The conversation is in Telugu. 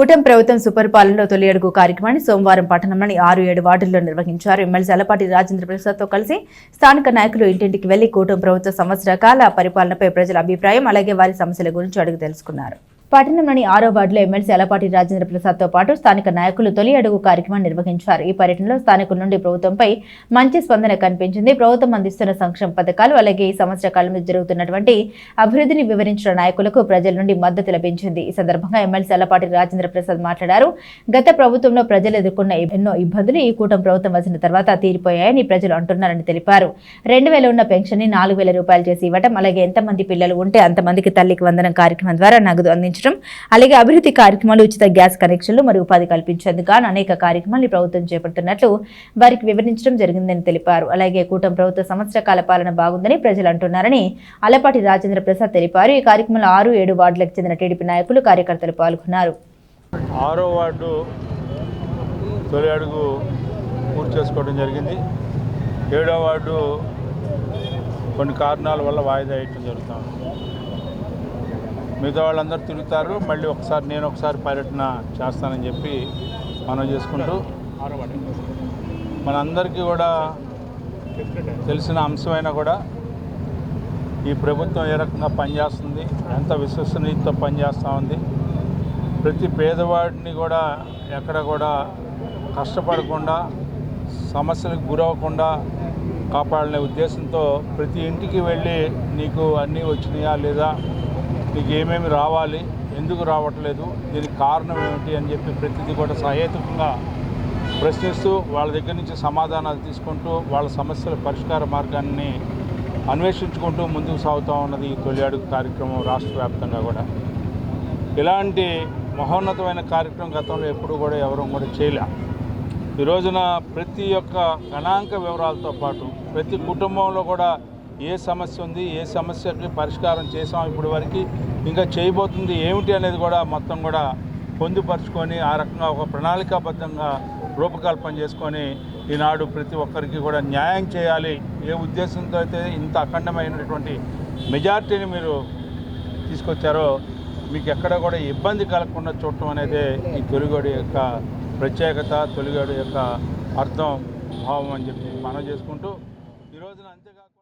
కూటమి ప్రభుత్వం సుపరిపాలనలో తొలి అడుగు కార్యక్రమాన్ని సోమవారం పట్టణంలోని ఆరు ఏడు వార్డుల్లో నిర్వహించారు. ఎమ్మెల్సీ అలపాటి రాజేంద్ర ప్రసాద్తో కలిసి స్థానిక నాయకులు ఇంటింటికి వెళ్ళి కూటమి ప్రభుత్వ సంవత్సరకాల పరిపాలనపై ప్రజల అభిప్రాయం అలాగే వారి సమస్యల గురించి అడుగు తెలుసుకున్నారు. పట్టణంలోని ఆరో వార్డులో ఎమ్మెల్సీ అలపాటి రాజేంద్ర ప్రసాద్తో పాటు స్థానిక నాయకులు తొలి అడుగు కార్యక్రమాన్ని నిర్వహించారు. ఈ పర్యటనలో స్థానికుల నుండి ప్రభుత్వంపై మంచి స్పందన కనిపించింది. ప్రభుత్వం అందిస్తున్న సంక్షేమ పథకాలు అలాగే ఈ సంవత్సర కాలంలో జరుగుతున్నటువంటి అభివృద్ధిని వివరించిన నాయకులకు ప్రజల నుండి మద్దతు లభించింది. ఈ సందర్భంగా ఎమ్మెల్సీ అలపాటి రాజేంద్ర ప్రసాద్ మాట్లాడారు. గత ప్రభుత్వంలో ప్రజలు ఎదుర్కొన్న ఎన్నో ఇబ్బందులు ఈ కూటమి ప్రభుత్వం వచ్చిన తర్వాత తీరిపోయాయని ప్రజలు అంటున్నారని తెలిపారు. రెండు వేల ఉన్న పెన్షన్ని నాలుగు వేల రూపాయలు చేసి ఇవ్వటం అలాగే ఎంతమంది పిల్లలు ఉంటే అంతమందికి తల్లికి వందనం కార్యక్రమం ద్వారా నగదు అందించారు అందించడం అలాగే అభివృద్ధి కార్యక్రమాలు ఉచిత గ్యాస్ కనెక్షన్లు మరియు ఉపాధి కల్పించేందుకు అనేక కార్యక్రమాలు ప్రభుత్వం చేపడుతున్నట్లు వారికి వివరించడం జరిగిందని తెలిపారు. అలాగే కూటమి ప్రభుత్వ సంవత్సర కాల పాలన బాగుందని ప్రజలు అంటున్నారని అలపాటి రాజేంద్ర ప్రసాద్ తెలిపారు. ఈ కార్యక్రమంలో ఆరు ఏడు వార్డులకు చెందిన టీడీపీ నాయకులు కార్యకర్తలు పాల్గొన్నారు. ఆరో వార్డు తొలి అడుగు పూర్తి చేసుకోవడం జరిగింది. ఏడో వార్డు కొన్ని కారణాల వల్ల వాయిదా వేయటం జరుగుతుంది. మిగతా వాళ్ళందరూ తిరుగుతారు. మళ్ళీ ఒకసారి నేను ఒకసారి పర్యటన చేస్తానని చెప్పి మనం చేసుకుంటూ మనందరికీ కూడా తెలిసిన అంశమైనా కూడా ఈ ప్రభుత్వం ఏ రకంగా పనిచేస్తుంది ఎంత విశ్వసనీయతతో పనిచేస్తూ ఉంది ప్రతి పేదవాడిని కూడా ఎక్కడ కూడా కష్టపడకుండా సమస్యలకు గురవ్వకుండా కాపాడనే ఉద్దేశంతో ప్రతి ఇంటికి వెళ్ళి నీకు అన్నీ వచ్చినాయా లేదా మీకు ఏమేమి రావాలి ఎందుకు రావట్లేదు దీనికి కారణం ఏమిటి అని చెప్పి ప్రతిదీ కూడా సహేతుకంగా ప్రశ్నిస్తూ వాళ్ళ దగ్గర నుంచి సమాధానాలు తీసుకుంటూ వాళ్ళ సమస్యల పరిష్కార మార్గాన్ని అన్వేషించుకుంటూ ముందుకు సాగుతూ ఉన్నది ఈ తొలి అడుగు కార్యక్రమం రాష్ట్ర వ్యాప్తంగా కూడా. ఇలాంటి మహోన్నతమైన కార్యక్రమం గతంలో ఎప్పుడు కూడా ఎవరూ కూడా చేయలే. ఈ రోజున ప్రతి ఒక్క గణాంక వివరాలతో పాటు ప్రతి కుటుంబంలో కూడా ఏ సమస్య ఉంది ఏ సమస్యకి పరిష్కారం చేసాం ఇప్పటి వరకు ఇంకా చేయబోతుంది ఏమిటి అనేది కూడా మొత్తం కూడా పొందుపరుచుకొని ఆ రకంగా ఒక ప్రణాళికాబద్ధంగా రూపకల్పన చేసుకొని ఈనాడు ప్రతి ఒక్కరికి కూడా న్యాయం చేయాలి. ఏ ఉద్దేశంతో అయితే ఇంత అఖండమైనటువంటి మెజార్టీని మీరు తీసుకొచ్చారో మీకు ఎక్కడ కూడా ఇబ్బంది కలగకుండా చూడటం అనేది ఈ తొలిగోడు యొక్క ప్రత్యేకత తొలిగోడు యొక్క అర్థం భావం అని చెప్పి మనం చేసుకుంటూ ఈరోజున అంతేకాకుండా